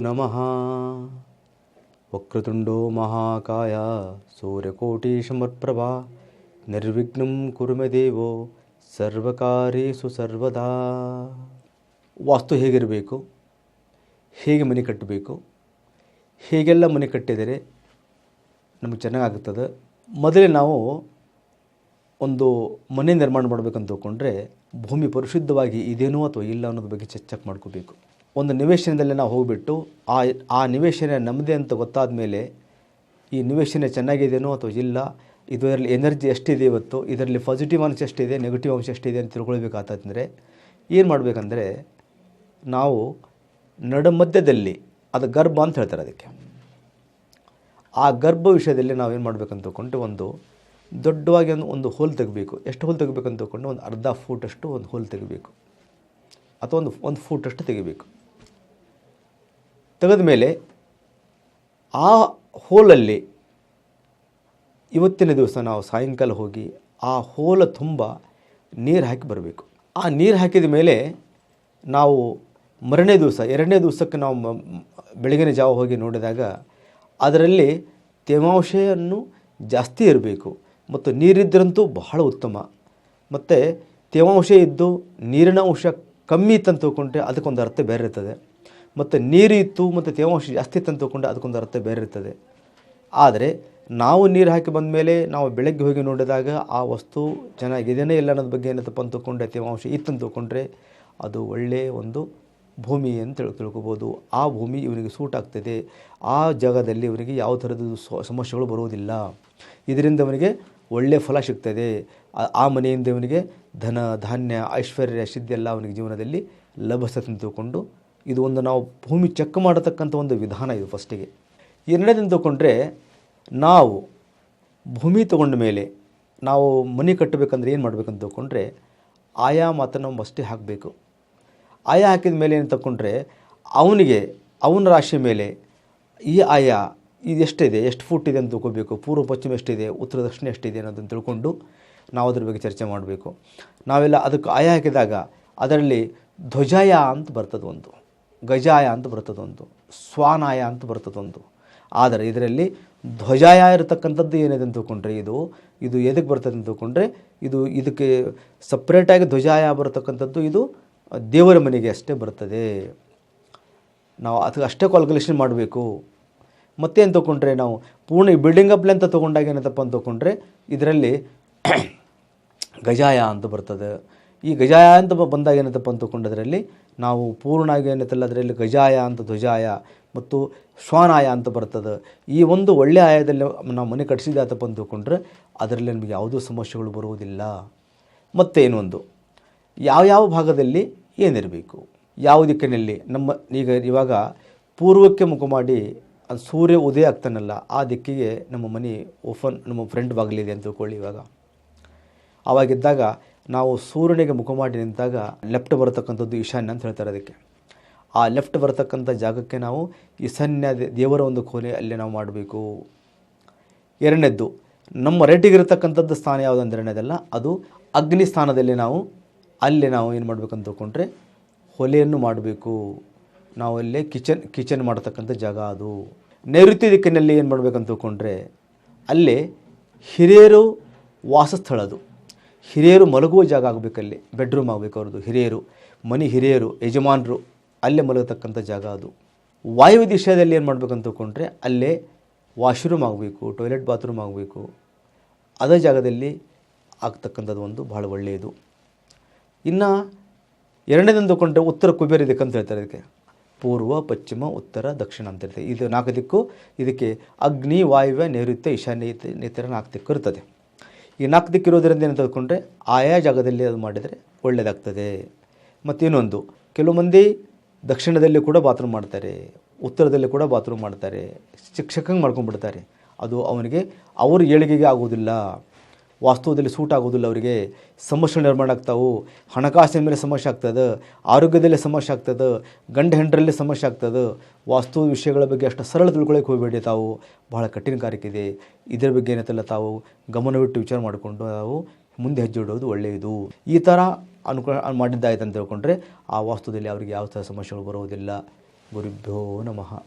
ನಮಃ. ವಕ್ರತುಂಡೋ ಮಹಾಕಾಯ ಸೂರ್ಯಕೋಟಿ ಸಮರ್ಪ್ರಭಾ ನಿರ್ವಿಘ್ನಂ ಕುರುಮೆ ದೇವೋ ಸರ್ವಕಾರ್ಯೇಷು ಸರ್ವದಾ. ವಾಸ್ತು ಹೇಗಿರಬೇಕು? ಹೇಗೆ ಮನೆ ಕಟ್ಟಬೇಕು? ಹೇಗೆಲ್ಲ ಮನೆ ಕಟ್ಟಿದರೆ ನಮಗೆ ಚೆನ್ನಾಗಾಗುತ್ತದೆ ಮೊದಲೇ ನಾವು ಒಂದು ಮನೆ ನಿರ್ಮಾಣ ಮಾಡಬೇಕಂತ ತಿಳ್ಕೊಂಡ್ರೆ ಭೂಮಿ ಪರಿಶುದ್ಧವಾಗಿ ಇದೇನೋ ಅಥವಾ ಇಲ್ಲ ಅನ್ನೋದ್ರ ಬಗ್ಗೆ ಚೆಕ್ ಮಾಡ್ಕೋಬೇಕು. ಒಂದು ನಿವೇಶನದಲ್ಲಿ ನಾವು ಹೋಗಿಬಿಟ್ಟು ಆ ಆ ನಿವೇಶನ ನಮ್ಮದೇ ಅಂತ ಗೊತ್ತಾದ ಮೇಲೆ ಈ ನಿವೇಶನ ಚೆನ್ನಾಗಿದೆಯೋ ಅಥವಾ ಇಲ್ಲ, ಇದರಲ್ಲಿ ಎನರ್ಜಿ ಎಷ್ಟಿದೆ ಇವತ್ತು, ಇದರಲ್ಲಿ ಪಾಸಿಟಿವ್ ಅಂಶ ಎಷ್ಟಿದೆ, ನೆಗೆಟಿವ್ ಅಂಶ ಎಷ್ಟಿದೆ ಅಂತ ತಿಳ್ಕೊಳ್ಬೇಕಾಗ್ತಂದರೆ ಏನು ಮಾಡಬೇಕಂದ್ರೆ ನಾವು ನಡು ಮಧ್ಯದಲ್ಲಿ ಅದು ಗರ್ಭ ಅಂತ ಹೇಳ್ತಾರೆ ಅದಕ್ಕೆ. ಆ ಗರ್ಭ ವಿಷಯದಲ್ಲಿ ನಾವೇನು ಮಾಡಬೇಕಂತ ತಿಳ್ಕೊಂಡು ಒಂದು ದೊಡ್ಡವಾಗಿ ಒಂದು ಒಂದು ಹೋಲ್ ತೆಗಬೇಕು. ಎಷ್ಟು ಹೋಲ್ ತೆಗಿಬೇಕು ಅಂತ ತಿಳ್ಕೊಂಡು ಒಂದು ಅರ್ಧ ಫೂಟಷ್ಟು ಒಂದು ಹೋಲ್ ತೆಗಿಬೇಕು. ಅಥವಾ ಒಂದು ಒಂದು ಫೂಟಷ್ಟು ತೆಗಿಬೇಕು. ತೆಗೆದ ಮೇಲೆ ಆ ಹೋಲಲ್ಲಿ ಇವತ್ತಿನ ದಿವಸ ನಾವು ಸಾಯಂಕಾಲ ಹೋಗಿ ಆ ಹೋಲ ತುಂಬ ನೀರು ಹಾಕಿ ಬರಬೇಕು. ಆ ನೀರು ಹಾಕಿದ ಮೇಲೆ ನಾವು ಮರನೇ ದಿವಸ, ಎರಡನೇ ದಿವಸಕ್ಕೆ ನಾವು ಬೆಳಗಿನ ಜಾವ ಹೋಗಿ ನೋಡಿದಾಗ ಅದರಲ್ಲಿ ತೇವಾಂಶವನ್ನು ಜಾಸ್ತಿ ಇರಬೇಕು ಮತ್ತು ನೀರಿದ್ದರಂತೂ ಬಹಳ ಉತ್ತಮ. ಮತ್ತು ತೇವಾಂಶ ಇದ್ದು ನೀರಿನ ಅಂಶ ಕಮ್ಮಿ ತಿಳ್ಕೊಂಡ್ರೆ ಅದಕ್ಕೊಂದು ಅರ್ಥ ಬೇರೆ ಇರ್ತದೆ. ಮತ್ತು ನೀರು ಇತ್ತು ಮತ್ತು ತೇವಾಂಶ ಜಾಸ್ತಿ ತಿಳ್ಕೊಂಡ್ರೆ ಅದಕ್ಕೊಂದು ಅರ್ಥ ಬೇರೆ ಇರ್ತದೆ. ಆದರೆ ನಾವು ನೀರು ಹಾಕಿ ಬಂದ ಮೇಲೆ ನಾವು ಬೆಳಗ್ಗೆ ಹೋಗಿ ನೋಡಿದಾಗ ಆ ವಸ್ತು ಚೆನ್ನಾಗಿದೆಯೇ ಇಲ್ಲ ಅನ್ನೋದ್ರ ಬಗ್ಗೆ ಏನತ್ತಪ್ಪ ಅಂತ ತಿಳ್ಕೊಂಡೆ ತೇವಾಂಶ ಅಂತ ತಿಳ್ಕೊಂಡ್ರೆ ಅದು ಒಳ್ಳೆಯ ಒಂದು ಭೂಮಿ ಅಂತ ತಿಳ್ ತಿಳ್ಕೊಬೋದು. ಆ ಭೂಮಿ ಇವನಿಗೆ ಸೂಟ್ ಆಗ್ತದೆ. ಆ ಜಾಗದಲ್ಲಿ ಇವನಿಗೆ ಯಾವ ಥರದ ಸಮಸ್ಯೆಗಳು ಬರುವುದಿಲ್ಲ. ಇದರಿಂದ ಅವನಿಗೆ ಒಳ್ಳೆಯ ಫಲ ಸಿಗ್ತದೆ. ಆ- ಮನೆಯಿಂದ ಇವನಿಗೆ ಧನ, ಧಾನ್ಯ, ಐಶ್ವರ್ಯ, ಸಿದ್ಧಿ ಎಲ್ಲ ಅವನಿಗೆ ಜೀವನದಲ್ಲಿ ಲಭಿಸ್ತದೆ ತಿಳ್ಕೊಂಡು ಇದು ಒಂದು ನಾವು ಭೂಮಿ ಚೆಕ್ ಮಾಡತಕ್ಕಂಥ ಒಂದು ವಿಧಾನ ಇದು ಫಸ್ಟಿಗೆ. ಎರಡನೇದನ್ನು ತಗೊಂಡ್ರೆ ನಾವು ಭೂಮಿ ತಗೊಂಡ ಮೇಲೆ ನಾವು ಮನೆ ಕಟ್ಟಬೇಕಂದ್ರೆ ಏನು ಮಾಡಬೇಕಂತ ತಗೊಂಡ್ರೆ ಆಯಾ ಮಾತ್ರ ನಾವು ಅಷ್ಟೇ ಹಾಕಬೇಕು. ಆಯಾ ಹಾಕಿದ ಮೇಲೆ ಏನು ತಗೊಂಡ್ರೆ ಅವನಿಗೆ, ಅವನ ರಾಶಿ ಮೇಲೆ ಈ ಆಯಾ ಇದು ಎಷ್ಟಿದೆ, ಎಷ್ಟು ಫುಟ್ ಇದೆ ಅಂತ ತಿಳ್ಕೊಬೇಕು. ಪೂರ್ವ ಪಶ್ಚಿಮ ಎಷ್ಟಿದೆ, ಉತ್ತರ ದಕ್ಷಿಣ ಎಷ್ಟಿದೆ ಅನ್ನೋದನ್ನು ತಿಳ್ಕೊಂಡು ನಾವು ಅದ್ರ ಬಗ್ಗೆ ಚರ್ಚೆ ಮಾಡಬೇಕು. ನಾವೆಲ್ಲ ಅದಕ್ಕೆ ಆಯಾ ಹಾಕಿದಾಗ ಅದರಲ್ಲಿ ಧ್ವಜಾಯ ಅಂತ ಬರ್ತದೆ ಒಂದು. ಗಜಾಯ ಅಂತ ಬರ್ತದೊಂದು ಸ್ವಾನಾಯ ಅಂತ ಬರ್ತದೊಂದು ಆದರೆ ಇದರಲ್ಲಿ ಧ್ವಜಾಯ ಇರತಕ್ಕಂಥದ್ದು ಏನಿದೆ ಅಂತ ತಿಳ್ಕೊಂಡ್ರೆ ಇದು ಇದು ಎದಕ್ಕೆ ಬರ್ತದೆ ಅಂತ ತಿಳ್ಕೊಂಡ್ರೆ ಇದು ಇದಕ್ಕೆ ಸಪ್ರೇಟಾಗಿ ಧ್ವಜಾಯ ಬರತಕ್ಕಂಥದ್ದು ಇದು ದೇವರ ಮನೆಗೆ ಅಷ್ಟೇ ಬರ್ತದೆ. ನಾವು ಅದು ಅಷ್ಟೇ ಕ್ಯಾಲ್ಕುಲೇಷನ್ ಮಾಡಬೇಕು. ಮತ್ತೇನು ತೊಗೊಂಡ್ರೆ ನಾವು ಪೂರ್ಣ ಬಿಲ್ಡಿಂಗ್ ಅಪ್ಲೆ ಅಂತ ತೊಗೊಂಡಾಗ ಏನಂತಪ್ಪ ಅಂತ ತೊಗೊಂಡ್ರೆ ಇದರಲ್ಲಿ ಗಜಾಯ ಅಂತ ಬರ್ತದೆ. ಈ ಗಜಾಯ ಅಂತ ಬಂದಾಗ ಏನಂತಪ್ಪ ಅಂತ ತೊಗೊಂಡದ್ರಲ್ಲಿ ನಾವು ಪೂರ್ಣಾಗಿ ಏನತ್ತಲ್ಲ, ಅದರಲ್ಲಿ ಗಜಾಯ ಅಂತ ಧ್ವಜಾಯ ಮತ್ತು ಶ್ವಾನಾಯ ಅಂತ ಬರ್ತದೆ. ಈ ಒಂದು ಒಳ್ಳೆಯ ಆಯದಲ್ಲಿ ನಾವು ಮನೆ ಕಟ್ಟಿಸಿದಾತಪ್ಪ ಅಂತ ತಿಳ್ಕೊಂಡ್ರೆ ಅದರಲ್ಲಿ ನಮಗೆ ಯಾವುದೂ ಸಮಸ್ಯೆಗಳು ಬರುವುದಿಲ್ಲ. ಮತ್ತು ಇನ್ನೊಂದು ಯಾವ್ಯಾವ ಭಾಗದಲ್ಲಿ ಏನಿರಬೇಕು? ಯಾವ ದಿಕ್ಕಿನಲ್ಲಿ ನಮ್ಮ ಈಗ ಇವಾಗ ಪೂರ್ವಕ್ಕೆ ಮುಖ ಮಾಡಿ ಸೂರ್ಯ ಉದಯ ಆಗ್ತಾನಲ್ಲ, ಆ ದಿಕ್ಕಿಗೆ ನಮ್ಮ ಮನೆ ಓಫನ್ ನಮ್ಮ ಫ್ರೆಂಡ್ ಬಾಗಿಲಿದೆ ಅಂತ ತಿಳ್ಕೊಳ್ಳಿ ಇವಾಗ. ಆವಾಗಿದ್ದಾಗ ನಾವು ಸೂರ್ಯನಿಗೆ ಮುಖ ಮಾಡಿ ನಿಂತಾಗ ಲೆಫ್ಟ್ ಬರತಕ್ಕಂಥದ್ದು ಈಶಾನ್ಯ ಅಂತ ಹೇಳ್ತಾರೆ ಅದಕ್ಕೆ. ಆ ಲೆಫ್ಟ್ ಬರತಕ್ಕಂಥ ಜಾಗಕ್ಕೆ ನಾವು ಈಶಾನ್ಯ ದೇವರ ಒಂದು ಕೋಲೆ ಅಲ್ಲಿ ನಾವು ಮಾಡಬೇಕು. ಎರಡನೇದ್ದು, ನಮ್ಮ ರೆಡ್ಡಿಗಿರತಕ್ಕಂಥದ್ದು ಸ್ಥಾನ ಯಾವುದು ಅಂದ್ರೆ ಎರಡನೇದಲ್ಲ, ಅದು ಅಗ್ನಿ ಸ್ಥಾನದಲ್ಲಿ ನಾವು ಅಲ್ಲಿ ನಾವು ಏನು ಮಾಡಬೇಕಂತ ತಿಳ್ಕೊಂಡ್ರೆ ಹೊಲೆಯನ್ನು ಮಾಡಬೇಕು. ನಾವು ಅಲ್ಲೇ ಕಿಚನ್ ಕಿಚನ್ ಮಾಡತಕ್ಕಂಥ ಜಾಗ ಅದು. ನೈಋತ್ಯ ದಿಕ್ಕಿನಲ್ಲಿ ಏನು ಮಾಡಬೇಕಂತ ತಿಳ್ಕೊಂಡ್ರೆ ಅಲ್ಲಿ ಹಿರಿಯರು ವಾಸಸ್ಥಳ ಅದು. ಹಿರಿಯರು ಮಲಗುವ ಜಾಗ ಆಗಬೇಕಲ್ಲಿ ಬೆಡ್ರೂಮ್ ಆಗಬೇಕು ಅವ್ರದ್ದು. ಹಿರಿಯರು, ಮನೆ ಹಿರಿಯರು, ಯಜಮಾನರು, ಅಲ್ಲೇ ಮಲಗತಕ್ಕಂಥ ಜಾಗ ಅದು. ವಾಯು ದಿಶೆಯಲ್ಲಿ ಏನು ಮಾಡಬೇಕಂತ ತಿಳ್ಕೊಂಡ್ರೆ ಅಲ್ಲೇ ವಾಶ್ರೂಮ್ ಆಗಬೇಕು ಟಾಯ್ಲೆಟ್ ಬಾತ್ರೂಮ್ ಆಗಬೇಕು. ಅದೇ ಜಾಗದಲ್ಲಿ ಆಗ್ತಕ್ಕಂಥದ್ದು ಒಂದು ಭಾಳ ಒಳ್ಳೆಯದು. ಇನ್ನು ಎರಡನೇದಂದು ತಗೊಂಡ್ರೆ ಉತ್ತರ ಕುಬೇರ ಇದಕ್ಕೆ ಅಂತ ಹೇಳ್ತಾರೆ ಇದಕ್ಕೆ. ಪೂರ್ವ, ಪಶ್ಚಿಮ, ಉತ್ತರ, ದಕ್ಷಿಣ ಅಂತ ಇರ್ತದೆ ಇದು ನಾಲ್ಕು ದಿಕ್ಕು. ಇದಕ್ಕೆ ಅಗ್ನಿ, ವಾಯುವ್ಯ, ನೈಋತ್ಯ, ಈಶಾನ್ಯ ನೇತರ ನಾಲ್ಕು ದಿಕ್ಕು ಇರ್ತದೆ. ಈ ನಾಲ್ಕು ದಿಕ್ಕಿರೋದ್ರಿಂದ ಏನು ತಿಳ್ಕೊಂಡ್ರೆ ಆಯಾ ಜಾಗದಲ್ಲಿ ಅದು ಮಾಡಿದರೆ ಒಳ್ಳೆಯದಾಗ್ತದೆ ಮತ್ತು ಇನ್ನೊಂದು, ಕೆಲವು ಮಂದಿ ದಕ್ಷಿಣದಲ್ಲಿ ಕೂಡ ಬಾತ್ರೂಮ್ ಮಾಡ್ತಾರೆ, ಉತ್ತರದಲ್ಲಿ ಕೂಡ ಬಾತ್ರೂಮ್ ಮಾಡ್ತಾರೆ, ಶಿಕ್ಷಕಂಗೆ ಮಾಡ್ಕೊಂಡ್ಬಿಡ್ತಾರೆ. ಅದು ಅವನಿಗೆ, ಅವ್ರ ಏಳಿಗೆಗೆ ಆಗೋದಿಲ್ಲ ವಾಸ್ತವದಲ್ಲಿ ಸೂಟ್ ಆಗೋದಿಲ್ಲ ಅವರಿಗೆ. ಸಮಸ್ಯೆ ನಿರ್ಮಾಣ ಆಗ್ತಾವು. ಹಣಕಾಸಿನ ಮೇಲೆ ಸಮಸ್ಯೆ ಆಗ್ತದೆ. ಆರೋಗ್ಯದಲ್ಲಿ ಸಮಸ್ಯೆ ಆಗ್ತದೆ. ಗಂಡ ಹೆಂಡರಲ್ಲಿ ಸಮಸ್ಯೆ ಆಗ್ತದೆ. ವಾಸ್ತು ವಿಷಯಗಳ ಬಗ್ಗೆ ಅಷ್ಟು ಸರಳ ತಿಳ್ಕೊಳ್ಳೋಕೆ ಹೋಗಬೇಡಿ ತಾವು. ಬಹಳ ಕಠಿಣ ಕಾರ್ಯಕ್ಕಿದೆ ಇದರ ಬಗ್ಗೆ ಏನೈತಲ್ಲ ತಾವು. ಗಮನವಿಟ್ಟು ವಿಚಾರ ಮಾಡಿಕೊಂಡು ನಾವು ಮುಂದೆ ಹೆಜ್ಜೆ ಇಡೋದು ಒಳ್ಳೆಯದು. ಈ ಥರ ಅನುಕೂಲ ಮಾಡಿದ್ದಾಯ್ತು ಅಂತ ತಿಳ್ಕೊಂಡ್ರೆ ಆ ವಾಸ್ತುದಲ್ಲಿ ಅವರಿಗೆ ಯಾವ ಥರ ಸಮಸ್ಯೆಗಳು ಬರುವುದಿಲ್ಲ. ಗುರುಭ್ಯೋ ನಮಃ.